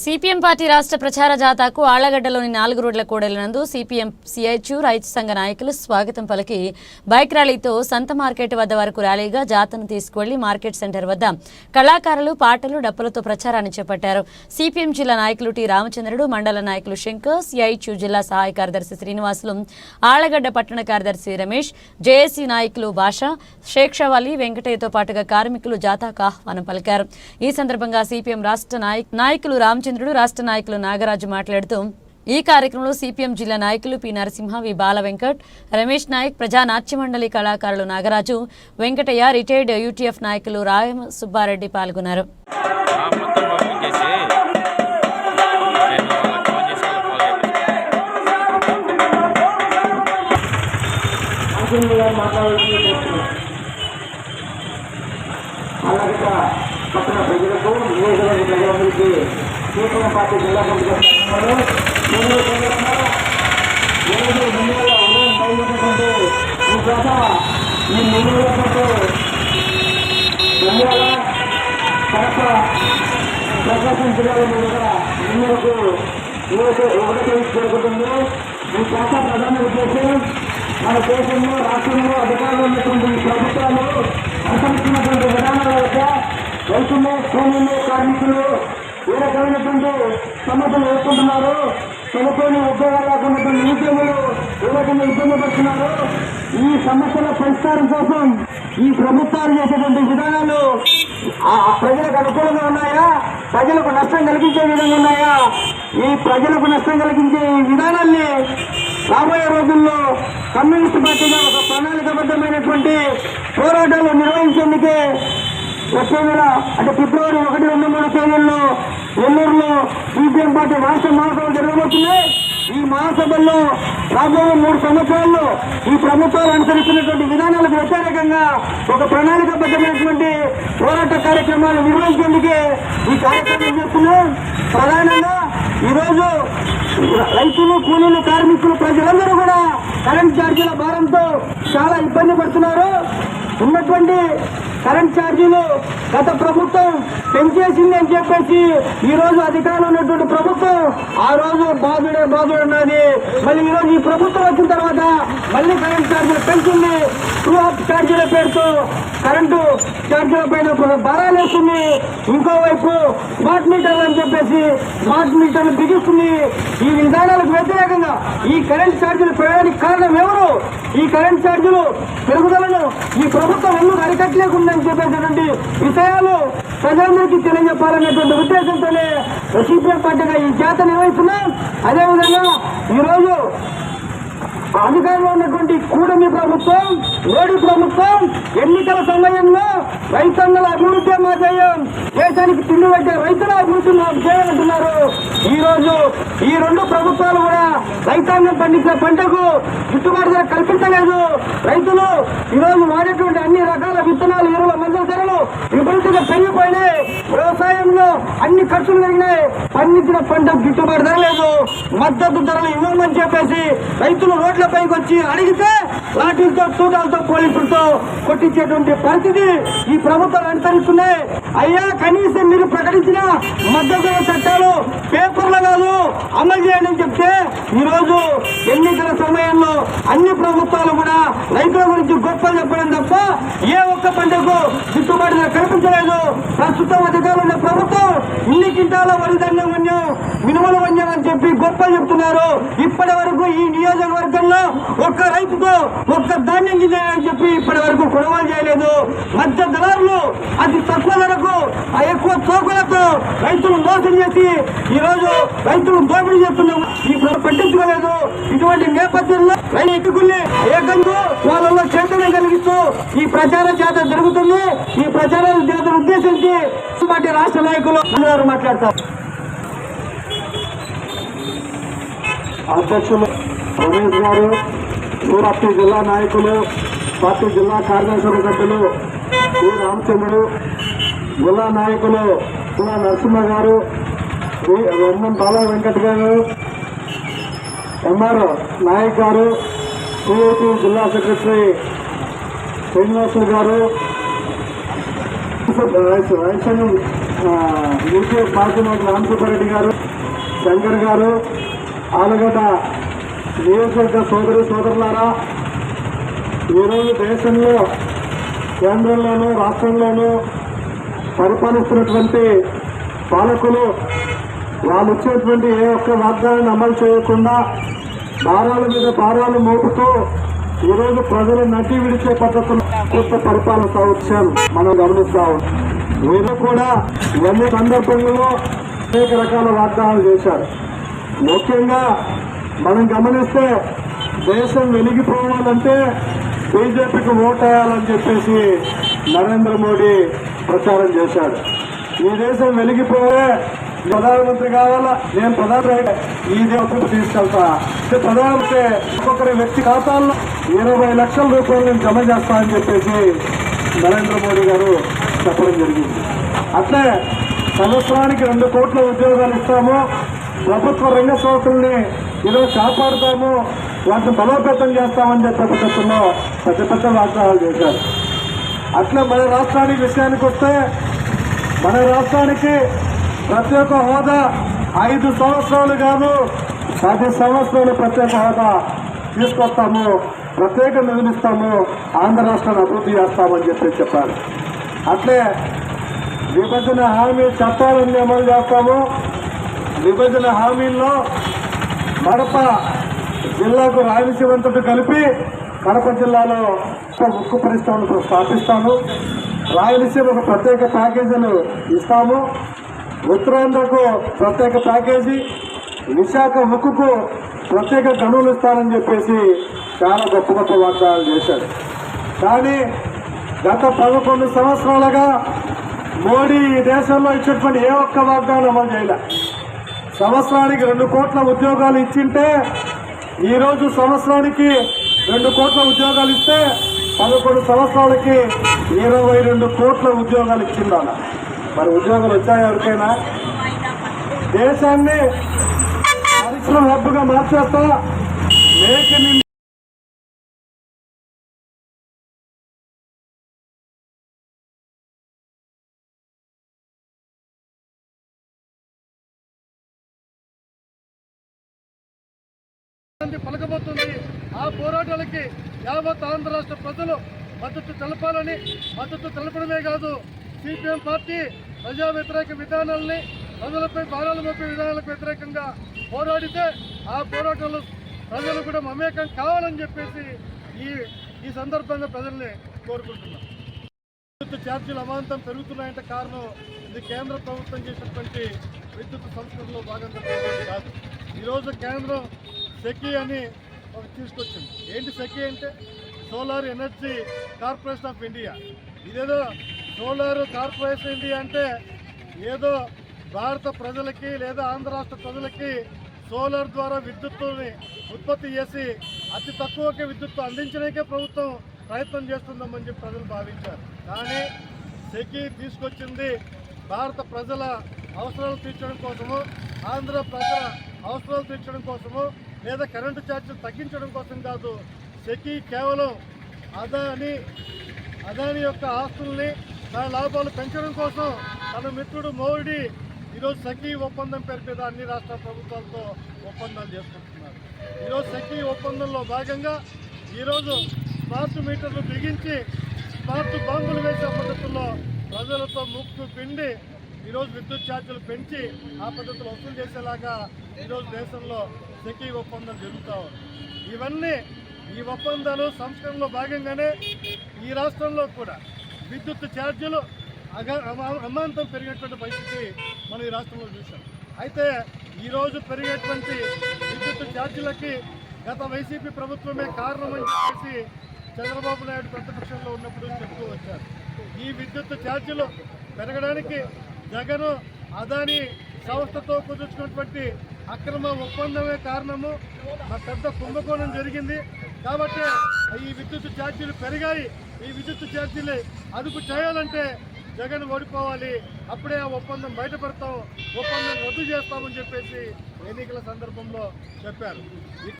CPM party రాష్ట్ర ప్రచార జాతాకు ఆళ్ళగడ్డలోని నాలుగు రోడ్ల కూడలినందు సిపిఎం సిఐచు రైతు సంఘ నాయకులు స్వాగతం పలికి బైక్ ర్యాలీతో సంత మార్కెట్ వద్ద వరకు ర్యాలీగా జాతను తీసుకువెళ్ళి మార్కెట్ సెంటర్ వద్ద కళాకారులు పాటలు డప్పులతో ప్రచారాన్ని చేపట్టారు. సిపిఎం జిల్లా నాయకులు టి. రామచంద్రుడు మండల నాయకులు శంకర్ సిఐచు జిల్లా సహాయ కార్యదర్శి శ్రీనివాసులు ఆళ్ళగడ్డ పట్టణ కార్యదర్శి రమేష్ జేఏసీ నాయకులు భాష షేక్షవాలి వెంకటయ్యతో పాటుగా కార్మికులు జాతాకు ఆహ్వానం పలికారు. ఈ సందర్భంగా సిపిఎం రాష్ట్ర నాయక్ నాయకులు రామచంద్రుడు రాష్ట్ర నాయకులు నాగరాజు మాట్లాడుతూ ఈ కార్యక్రమంలో సిపిఎం జిల్లా నాయకులు పి నరసింహ వి బాల వెంకట్ రమేష్ నాయక్ ప్రజా నాట్య మండలి కళాకారులు నాగరాజు వెంకటయ్య రిటైర్డ్ యూటీఎఫ్ నాయకులు రాయం సుబ్బారెడ్డి పాల్గొన్నారు. అలాగే పట్టణ ప్రజలకు నియోజకవర్గ ప్రజలందరికీ నూతన పార్టీ జిల్లా పంపిణీ ఈరోజు ముందుగా ఉదయం బయలుదేరినటువంటి ఈ చోట ఈ ముందుకు నంద్యాల కడప ప్రకాశం జిల్లాలో కూడా ముందుకు ఈరోజు ఒకటి జరుగుతుంది ఈ శాఖ ప్రధాన ఉద్దేశం మన దేశంలో రాష్ట్రంలో అధికారంలో ఉన్నటువంటి ప్రభుత్వాలు అనుసరిస్తున్నటువంటి విధానాల యొక్క రైతులు కూలీలు కార్మికులు ఏ రకమైనటువంటి సమస్యలు ఎదుర్కొంటున్నారు చనిపోయిన ఉద్యోగాలు రాకున్నటువంటి నిరుద్యోగులు ఏ రకంగా ఇబ్బంది పడుతున్నారు ఈ సమస్యల పరిష్కారం కోసం ఈ ప్రభుత్వాలు చేసేటువంటి విధానాలు ప్రజలకు అనుకూలంగా ఉన్నాయా? ప్రజలకు నష్టం కలిగించే విధంగా ఉన్నాయా? ఈ ప్రజలకు నష్టం కలిగించే విధానాన్ని రాబోయే రోజుల్లో కమ్యూనిస్ట్ పార్టీగా ఒక ప్రణాళికబద్ధమైనటువంటి పోరాటాలు నిర్వహించేందుకే వచ్చే నెల అంటే ఫిబ్రవరి ఒకటి రెండు మూడు తేదీల్లో ఎల్లూరులో సిపిఎం పార్టీ రాష్ట్ర మహాసభలు జరగబోతున్నాయి. ఈ మహాసభల్లో రాబోయే మూడు సంవత్సరాల్లో ఈ ప్రభుత్వాలు అనుసరిస్తున్నటువంటి విధానాలకు వ్యతిరేకంగా ఒక ప్రణాళికబద్ధమైనటువంటి పోరాట కార్యక్రమాలు నిర్వహించేందుకే ఈ కార్యక్రమం చేస్తున్నాం. ప్రధానంగా ఈరోజు రైతులు కూలీలు కార్మికులు ప్రజలందరూ కూడా కరెంట్ ఛార్జీల భారంతో చాలా ఇబ్బంది పడుతున్నారు. ఉన్నటువంటి కరెంట్ ఛార్జీలు గత ప్రభుత్వం పెంచేసింది అని చెప్పేసి ఈ రోజు అధికారంలో ఉన్నటువంటి ప్రభుత్వం ఆ రోజు బాధుడే బాధుడు ఉన్నది మళ్ళీ ఈ రోజు ఈ ప్రభుత్వం వచ్చిన తర్వాత మళ్ళీ కరెంట్ ఛార్జీలు పెంచింది. టూ ఆఫ్ ఛార్జీల పేరుతో కరెంటు ఛార్జీల పైన భారాలు వేస్తుంది. ఇంకోవైపు స్మార్ట్ మీటర్లు అని చెప్పేసి స్మార్ట్ మీటర్లు బిగిస్తుంది. ఈ విధానాలకు వ్యతిరేకంగా ఈ కరెంట్ ఛార్జీలు పెరగడానికి కారణం ఎవరు? ఈ కరెంట్ ఛార్జీలు పెరుగుదలను ఈ ప్రభుత్వం ఎందుకు అరికట్టలేకుండా సంబంధించినటువంటి విషయాలు ప్రజలందరికీ తెలియజెప్పాలనేటువంటి ఉద్దేశంతోనే సిపిఎం పార్టీగా ఈ చేత నిర్వహిస్తున్నాం. అదేవిధంగా ఈరోజు అధికారంలో ఉన్నటువంటి కూటమి ప్రభుత్వం మోడీ ప్రభుత్వం ఎన్నికల సమయంలో రైతన్నల అభివృద్ధి మా చేయం. దేశానికి తిండి పెట్టే రైతుల అభివృద్ధి మాకు చేయాలంటున్నారు ఈ రోజు ఈ రెండు ప్రభుత్వాలు కూడా రైతాంగం పండించిన పంటకు గిట్టుబాటు ధర కల్పించలేదు. రైతులు ఈ రోజు వాడేటువంటి అన్ని రకాల విత్తనాలు ఎరువుల మధ్య విపరీతంగా పెరిగిపోయినాయి వ్యవసాయంలో అన్ని ఖర్చులు పెరిగినాయి. పండించిన పంట గిట్టుబాటు ధర లేదు. మద్దతు ధరలు ఇవ్వమని చెప్పేసి రైతులు రోడ్లపైకి వచ్చి అడిగితే లాఠీలతో తూటాలతో పోలీసులతో కొట్టించేటువంటి పరిస్థితి ఈ ప్రభుత్వాలు అనుసరిస్తున్నాయి. అయ్యా కనీసం మీరు ప్రకటించిన మద్దతు చట్టాలు పేపర్లు కాదు అమలు చేయండి అని చెప్తే ఈరోజు ఎన్నికల సమయంలో అన్ని ప్రభుత్వాలు కూడా రైతుల గురించి గొప్పలు చెప్పడం తప్ప ఏ ఒక్క పంటకు గిట్టుబాటుగా కల్పించలేదు. ప్రస్తుతం అధికారులు ఉన్న ప్రభుత్వం ఇన్ని వన్యం మినుముల వన్యం అని చెప్పి గొప్ప చెప్తున్నారు. ఇప్పటి వరకు ఈ నియోజకవర్గంలో ఒక్క రైతుతో ఒక్క ధాన్యం గింజ అని చెప్పి ఇప్పటి వరకు కొనుగోలు చేయలేదు. మధ్య దళారులు అతి తక్కువ ధరకు ఆ ఎక్కువ తోకలతో రైతులు మోసం చేసి ఈ రోజు రైతులు దోపిడీ చేస్తున్నాం ఈ పట్టించుకోలేదు. ఇటువంటి నేపథ్యంలో రైతుకుల్ని ఏకంగా వాళ్ళలో చైతన్యం కలిగిస్తూ ఈ ప్రచార జాతర జరుగుతుంది. ఈ ప్రచార జాతర ఉద్దేశించి పార్టీ రాష్ట్ర నాయకులు అందరూ మాట్లాడతారు. అధ్యక్షులు రమేష్ గారు పార్టీ జిల్లా నాయకులు పార్టీ జిల్లా కార్యదర్శి సభ్యులు శ్రీ రామచంద్రుడు జిల్లా నాయకులు శ్రీ నరసింహ గారు శ్రీ వెన్నం బాల వెంకట గారు ఎంఆర్ నాయక్ గారు సిఐటి జిల్లా సెక్రటరీ శ్రీనివాసులు గారు రైతు యూపీఎస్ పార్టీ నాయకులు రామసుబ్బారెడ్డి గారు శంకర్ గారు ఆలగడ్డ నియోజకవర్గ సోదరి సోదరులారా ఈరోజు దేశంలో కేంద్రంలోనూ రాష్ట్రంలోనూ పరిపాలిస్తున్నటువంటి పాలకులు వాళ్ళు ఇచ్చేటువంటి ఏ ఒక్క వాగ్దానాన్ని అమలు చేయకుండా భారాల మీద భారాలు మోపుతూ ఈరోజు ప్రజలు నటి విడిచే పద్ధతులు కొత్త పరిపాలన సాగుత్యాలు మనం గమనిస్తాం మీరు కూడా ఇవన్నీ సందర్భంలో అనేక రకాల వాగ్దానాలు చేశారు. ముఖ్యంగా మనం గమనిస్తే దేశం వెలిగిపోవాలంటే బీజేపీకి ఓటేయాలని చెప్పేసి నరేంద్ర మోడీ ప్రచారం చేశాడు. ఈ దేశం వెలిగిపోయే ప్రధానమంత్రి కావాలా? నేను ప్రధాన ఈ దేశం తీసుకెళ్తా. అంటే ప్రధానమంత్రి ఒక్కొక్కరి వ్యక్తి ఖాతాల్లో ఇరవై లక్షల రూపాయలు నేను జమ చేస్తా అని చెప్పేసి నరేంద్ర మోడీ గారు చెప్పడం జరిగింది. అట్లే సంవత్సరానికి రెండు కోట్ల ఉద్యోగాలు ఇస్తాము. ప్రభుత్వ రంగ సంస్థల్ని ఈరోజు కాపాడుతాము వాటిని బలోపేతం చేస్తామని చెప్పే పద్ధతుల్లో పెద్ద పెద్ద వాగ్దానాలు చేశారు. అట్లా మన రాష్ట్రానికి విషయానికి వస్తే మన రాష్ట్రానికి ప్రత్యేక హోదా ఐదు సంవత్సరాలు కాదు పది సంవత్సరాలు ప్రత్యేక హోదా తీసుకొస్తాము ప్రత్యేక నిర్మిస్తాము ఆంధ్ర రాష్ట్రాన్ని అభివృద్ధి చేస్తామని చెప్పి చెప్పారు. అట్లే విభజన హామీ చట్టాలను అమలు చేస్తాము విభజన హామీల్లో కడప జిల్లాకు రాయలసీమంతటి కలిపి కడప జిల్లాలో ఒక ఉక్కు స్థాపిస్తాను స్థాపిస్తాము. రాయలసీమకు ప్రత్యేక ప్యాకేజీలు ఇస్తాము. ఉత్తరాంధ్రకు ప్రత్యేక ప్యాకేజీ విశాఖ ఉక్కుకు ప్రత్యేక గనులు ఇస్తానని చెప్పేసి చాలా గొప్ప గొప్ప వాగ్దానాలు చేశాడు కానీ గత పదకొండు సంవత్సరాలుగా మోడీ ఈ దేశంలో ఇచ్చినటువంటి ఏ ఒక్క వాగ్దానం అమలు చేయలే. సంవత్సరానికి రెండు కోట్ల ఉద్యోగాలు ఇచ్చింటే ఈరోజు సంవత్సరానికి రెండు కోట్ల ఉద్యోగాలు ఇస్తే పదకొండు సంవత్సరాలకి ఇరవై రెండు కోట్ల ఉద్యోగాలు ఇచ్చిందాన మరి ఉద్యోగాలు వచ్చాయి ఎవరికైనా? దేశాన్ని పరిశ్రమ హబ్బుగా మార్చేస్తా మేక్ పలకబోతుంది. ఆ పోరాటాలకి యావత్ ఆంధ్ర రాష్ట్ర ప్రజలు మద్దతు తెలపాలని మద్దతు తెలపడమే కాదు సిపిఎం పార్టీ ప్రజా వ్యతిరేక విధానాలని ప్రజలపై భారాలు మోపే విధానాలకు వ్యతిరేకంగా పోరాడితే ఆ పోరాటంలో ప్రజలు కూడా మమేకం కావాలని చెప్పేసి ఈ ఈ సందర్భంగా ప్రజల్ని కోరుకుంటున్నాం. విద్యుత్ ఛార్జీలు అమాంతం పెరుగుతున్నాయంటే కారణం ఇది కేంద్ర ప్రభుత్వం చేసినటువంటి విద్యుత్ సంస్కరణలో భాగంగా కాదు. ఈరోజు కేంద్రం సెకీ అని ఒక తీసుకొచ్చింది. ఏంటి సెకీ అంటే? Solar energy corporation of India. ఇదేదో సోలార్ కార్పొరేషన్ ఇండియా అంటే ఏదో భారత ప్రజలకి లేదా ఆంధ్ర రాష్ట్ర ప్రజలకి సోలార్ ద్వారా విద్యుత్తుని ఉత్పత్తి చేసి అతి తక్కువకి విద్యుత్తు అందించడానికే ప్రభుత్వం ప్రయత్నం చేస్తుందామని చెప్పి ప్రజలు భావించారు. కానీ సెకి తీసుకొచ్చింది భారత ప్రజల అవసరాలు తీర్చడం కోసము ఆంధ్ర ప్రజల అవసరాలు తీర్చడం కోసము లేదా కరెంటు ఛార్జీలు తగ్గించడం కోసం కాదు సెకీ కేవలం అదాని అదాని యొక్క ఆస్తుల్ని తన లాభాలు పెంచడం కోసం తన మిత్రుడు మోడీ ఈరోజు సఖీ ఒప్పందం పేరు మీద అన్ని రాష్ట్ర ప్రభుత్వాలతో ఒప్పందాలు చేసుకుంటున్నారు. ఈరోజు సఖీ ఒప్పందంలో భాగంగా ఈరోజు స్మార్ట్ మీటర్లు బిగించి స్మార్ట్ బాంబులు వేసే పద్ధతుల్లో ప్రజలతో ముక్కు పిండి ఈరోజు విద్యుత్ ఛార్జీలు పెంచి ఆ పద్ధతులు వసూలు చేసేలాగా ఈరోజు దేశంలో సెకీ ఒప్పందం జరుగుతూ ఇవన్నీ ఈ ఒప్పందాలు సంస్కరణలో భాగంగానే ఈ రాష్ట్రంలో కూడా విద్యుత్ ఛార్జీలు అగ అమాంతం పెరిగేటువంటి పరిస్థితి మనం ఈ రాష్ట్రంలో చూసాం అయితే ఈరోజు పెరిగేటువంటి విద్యుత్ ఛార్జీలకి గత వైసీపీ ప్రభుత్వమే కారణమని చెప్పేసి చంద్రబాబు నాయుడు ప్రతిపక్షంలో ఉన్నప్పుడు చెప్తూ వచ్చారు ఈ విద్యుత్ ఛార్జీలు పెరగడానికి జగన్ అదాని సంస్థతో కుదుర్చుకున్నటువంటి అక్రమ ఒప్పందమే కారణము. మా పెద్ద కుంభకోణం జరిగింది. కాబట్టి ఈ విద్యుత్ ఛార్జీలు పెరిగాయి. ఈ విద్యుత్ ఛార్జీలు అదుపు చేయాలంటే జగన్ ఓడిపోవాలి. అప్పుడే ఆ ఒప్పందం బయటపడతాం. ఒప్పందం రద్దు చేస్తామని చెప్పేసి ఎన్నికల సందర్భంలో చెప్పారు.